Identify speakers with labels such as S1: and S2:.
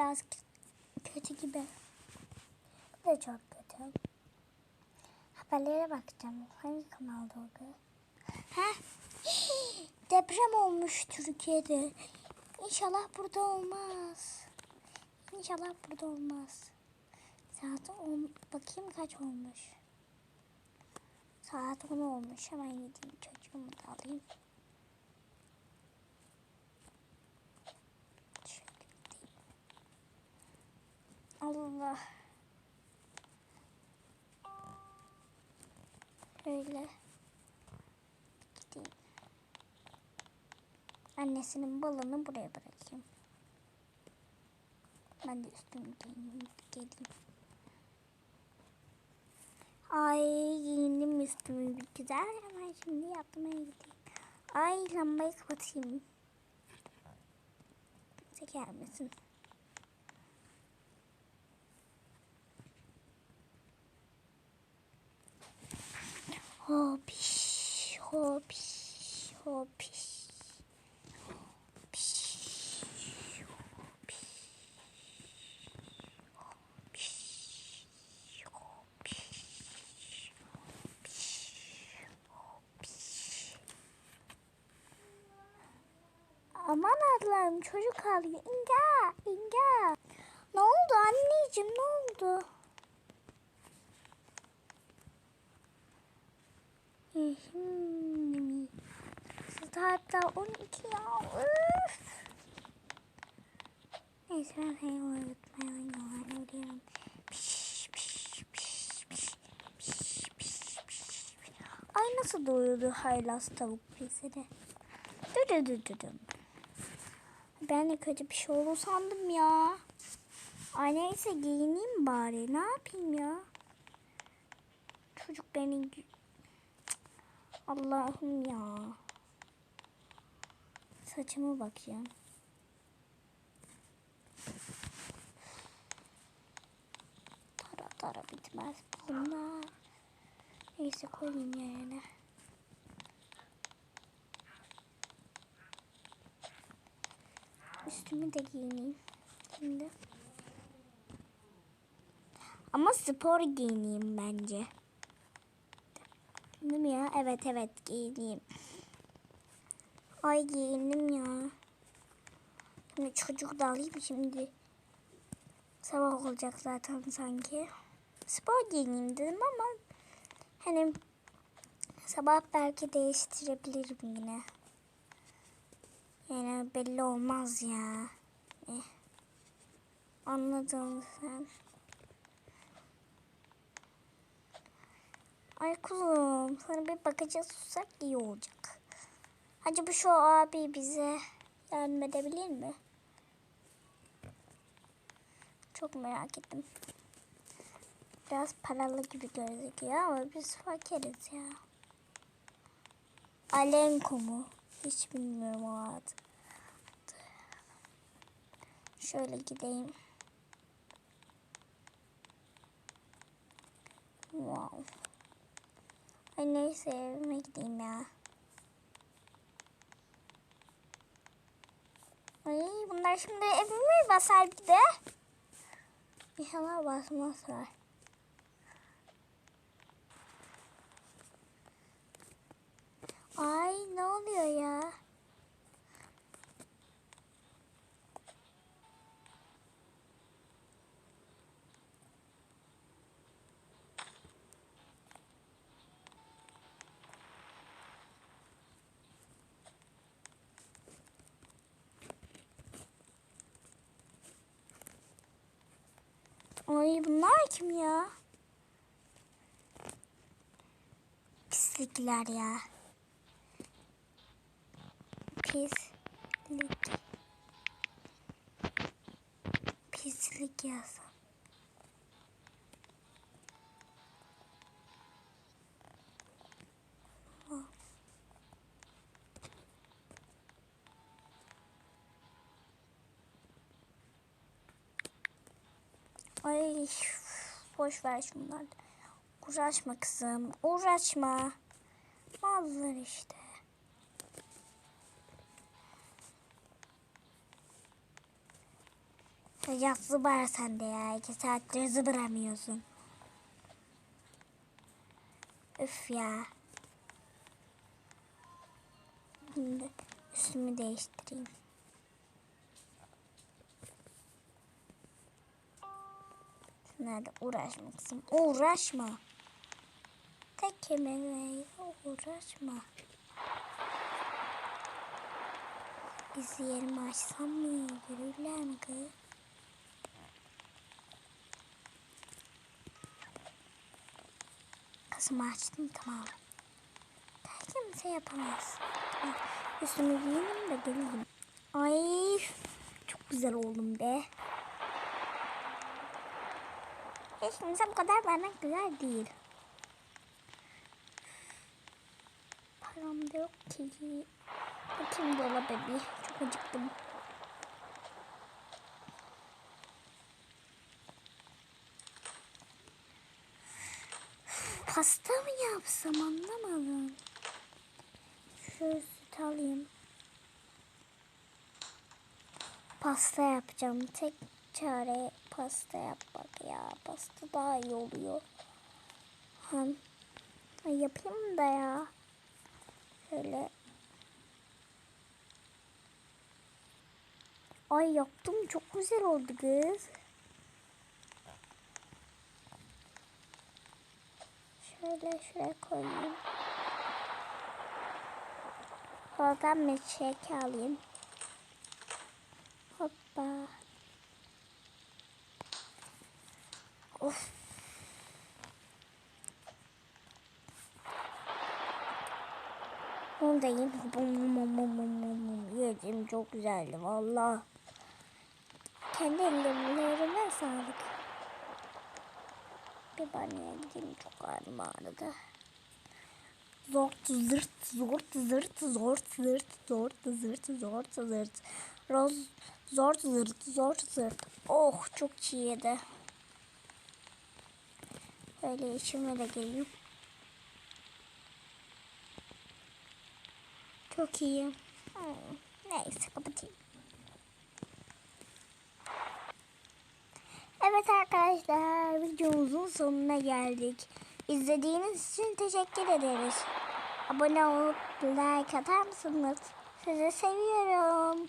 S1: biraz kötü gibi. Bu da çok kötü. Haberlere bakacağım. Hangi kanalda o kız? Heh. Deprem olmuş Türkiye'de. İnşallah burada olmaz. İnşallah burada olmaz. Saat 10. Bakayım kaç olmuş. Saat 10 olmuş. Hemen gideyim çocuğumu da alayım. Allah. Öyle. Gideyim. Annesinin balını buraya bırakayım. Ben de üstümü giyineyim. Geleyim. Ay giyindim üstümü bir güzel. Hemen şimdi yapmaya gideyim. Ay lambayı kapatayım. Kimse gelmesin. Hopiş, hopiş, hopiş. Aman Allah'ım çocuk ağlıyor. İnga, İnga. Ne oldu anneciğim ne oldu? Hmm. Saat daha 12 ya. Üf. Neyse ben seni uyutmaya oynuyorum. Piş. Ay nasıl doyurdu haylaz tavuk. Dı dı dı dı dı. Ben de kötü bir şey olur sandım ya. Ay neyse giyineyim bari. Ne yapayım ya? Çocuk beni Allah'ım ya. Saçıma bakayım. Tara tara bitmez bunlar. Neyse koyayım yerine. Üstümü de giyineyim. Şimdi. Ama spor giyineyim bence. Ya? Evet evet giyineyim. Ay giyindim ya. Şimdi çocuk da alayım şimdi. Sabah olacak zaten sanki. Spor giyineyim dedim ama hani sabah belki değiştirebilirim yine. Yani belli olmaz ya. Eh. Anladın sen. Ay kuzum sana bir bakacağız tutsak iyi olacak. Acaba şu abi bize yardım edebilir mi? Çok merak ettim. Biraz paralı gibi gözüküyor ama biz fakiriz ya. Alenko mu? Hiç bilmiyorum o adı. Şöyle gideyim. Wow. Ay neyse evime gideyim ya. Ay bunlar şimdi evime basar bir de. İnşallah basmazlar. Ay ne oluyor ya? Ay bunlar kim ya? Pislikler ya. Pislik. Pislik yazın. Ay boş ver şunları. Uğraşma kızım. Uğraşma. Mallar işte. Ya zıbar sen de ya. İki saattir zıbıramıyorsun. Üf ya. Şimdi üstümü değiştireyim. Nerede uğraşmaksın? Uğraşma. Tek kelimeyle uğraşma. Bizi yerimi açsam mı? Görürler mi kız? Kızımı açtım tamam. Daha kimse yapamaz. Tamam. Üstümü giyinim de geleyim. Ay çok güzel oldum be. Kimse bu kadar benden güzel değil. Param da yok ki. Bakayım dolaba bir. Çok acıktım. Pasta mı yapsam anlamadım. Şu süt alayım. Pasta yapacağım. Tek çare pasta yapmak ya. Pasta daha iyi oluyor. Ay yapayım da ya. Şöyle. Ay yaptım çok güzel oldu kız. Şöyle şuraya koyayım. Oradan milkshake alayım. Bum. Yedim çok güzeldi valla. Kendi ellerime sağlık. Bir banyoya gideyim çok ağrım ağrıdı. Zort zırt zort zırt zort zırt zort zırt zort zırt Roz zort zırt zort zırt Oh çok iyiydi. Böyle içime de geleyim. Çok iyi. Hmm, Neyse kapatayım. Evet arkadaşlar videomuzun sonuna geldik. İzlediğiniz için teşekkür ederiz. Abone olup like atar mısınız? Sizi seviyorum.